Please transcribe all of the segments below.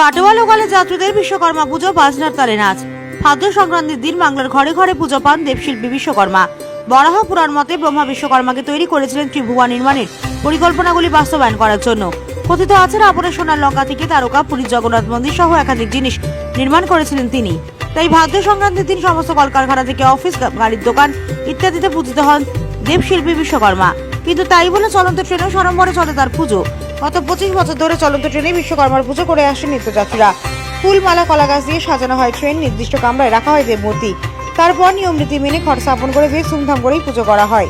কাটোয়া লোকালে যাত্রীদের বিশ্বকর্মা পুজো, বাজনার তালে নাচ। খাদ্য সংক্রান্তির দিন বাংলার ঘরে ঘরে পুজো পান দেবশিল্পী বিশ্বকর্মা। বরাহ পুরাণ মতে ব্রহ্মা বিশ্বকর্মাকে তৈরি করেছিলেন ত্রিভুবন নির্মাণের পরিকল্পনাগুলি বাস্তবায়ন করার জন্য। কথিত আছে, রাবণের সোনার লঙ্কা থেকে তারকা পুরীর জগন্নাথ মন্দির সহ একাধিক জিনিস নির্মাণ করেছিলেন তিনি। তাই ভাদ্র সংক্রান্তির দিন সমস্ত কলকারখানা থেকে অফিস, গাড়ির দোকান ইত্যাদিতে পূজিত হন দেবশিল্পী বিশ্বকর্মা। কিন্তু তাই বলে চলন্ত ট্রেনে সরম্বরে চলে তার পুজো। গত পঁচিশ বছর ধরে চলন্ত ট্রেনে বিশ্বকর্মার পুজো করে আসেন নিত্যযাত্রীরা। ফুলমালা কলা গাছ দিয়ে সাজানো হয় ট্রেন, নির্দিষ্ট কামরায় রাখা হয় দেবমূর্তি। তারপর নিয়ম নীতি মেনে ঘর স্থাপন করে বেশ ধুমধাম করেই পুজো করা হয়।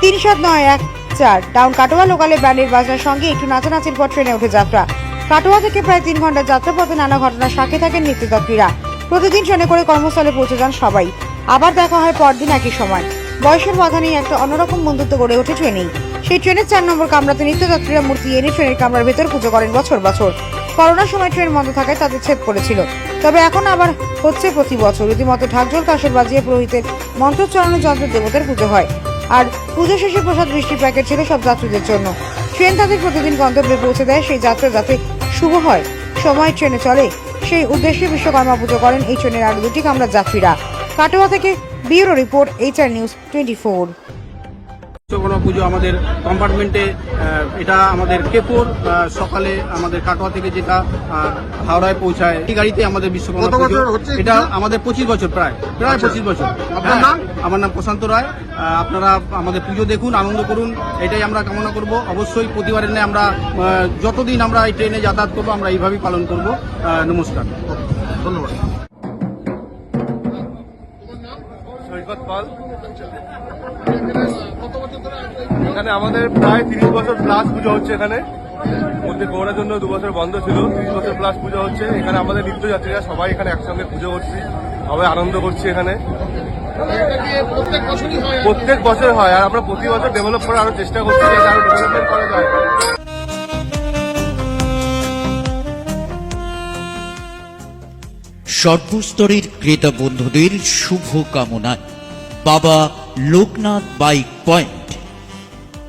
তিন সাত নয় এক চার, ডাউন কাটোয়া লোকালে ব্যান্ডের বাজনার সঙ্গে একটু নাচানাচির পর ট্রেনে ওঠে যাত্রা। কাটোয়া থেকে প্রায় তিন ঘণ্টা যাত্রাপথে নানা ঘটনার সাক্ষী থাকেন নিত্যযাত্রীরা। প্রতিদিন ট্রেনে করে কর্মস্থলে পৌঁছে যান সবাই। আবার দেখা হয় পরদিন একই সময়। বয়সের বাধা নিয়ে একটা অন্যরকম বন্ধুত্ব গড়ে ওঠে ট্রেনেই। সেই ট্রেনের চার নম্বর কামরাতে নিত্যযাত্রীরা মূর্তি এনে ট্রেনের কামরার ভেতর পুজো করেন বছর বছর। করোনার সময় ট্রেন বন্ধ থাকায় তাদের ছেদ পড়েছিল। তবে এখন আবার হচ্ছে প্রতি বছর। রীতিমতো ঢাকঝোল, কাসর বাজিয়ে পুরোহিতের মন্ত্রোচ্চারণ যন্ত্র দেবতার পুজো হয়। আর পুজো শেষে প্রসাদ বৃষ্টি প্যাকেট ছিল সব যাত্রীদের জন্য। ট্রেন তাদের প্রতিদিন গন্তব্যে পৌঁছে দেয়। সেই যাত্রা যাতে শুভ হয়, সময় ট্রেনে চলে, সেই উদ্দেশ্যে বিশ্বকর্মা পুজো করেন এই ট্রেনের আরও দুটি কামরার যাত্রীরা। কাটোয়া থেকে bureau report, HR news twenty four. Vishwakarma Puja আমাদের কম্পার্টমেন্টে এটা আমাদের কেপুর সকালে আমাদের কাটোয়া থেকে যেটা হাওড়ায় পৌঁছায় এই গাড়িতে আমাদের বিশ্বকর্মা পুজো। এটা আমাদের পঁচিশ বছর প্রায় প্রায় আচ্ছা। পঁচিশ বছর। আপনার হ্যাঁ, নাম? আমার নাম প্রশান্ত রায়। আপনারা আমাদের পুজো দেখুন আনন্দ করুন এটাই আমরা কামনা করব। অবশ্যই প্রতিবারের ন্যায় আমরা যতদিন আমরা এই ট্রেনে যাতায়াত করব আমরা এইভাবেই পালন করব। নমস্কার। ধন্যবাদ। সৈকত পাল। এখানে আমাদের প্রায় তিরিশ বছর প্লাস পুজো হচ্ছে এখানে। মধ্যে করোনার জন্য দু বছর বন্ধ ছিল, তিরিশ বছর প্লাস পুজো হচ্ছে। এখানে আমাদের নিত্যযাত্রীরা সবাই এখানে একসঙ্গে পুজো করছি, সবাই আনন্দ করছি এখানে। প্রত্যেক বছর হয়, আর আমরা প্রতি বছর ডেভেলপ করার আরও চেষ্টা করছি যাতে আরও ডেভেলপমেন্ট করা যায়। সর্বস্তরের ক্রেতা বন্ধুদের শুভ কামনায় বাবা লোকনাথ বাইক পয়েন্ট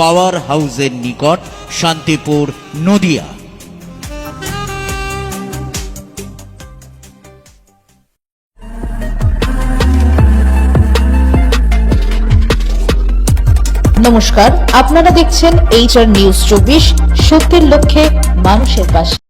পাওয়ার হাউসের নিকট শান্তিপুর, নদিয়া। নমস্কার, আপনারা দেখছেন এইচআর নিউজ চব্বিশ, সত্যের লক্ষ্যে মানুষের পাশে।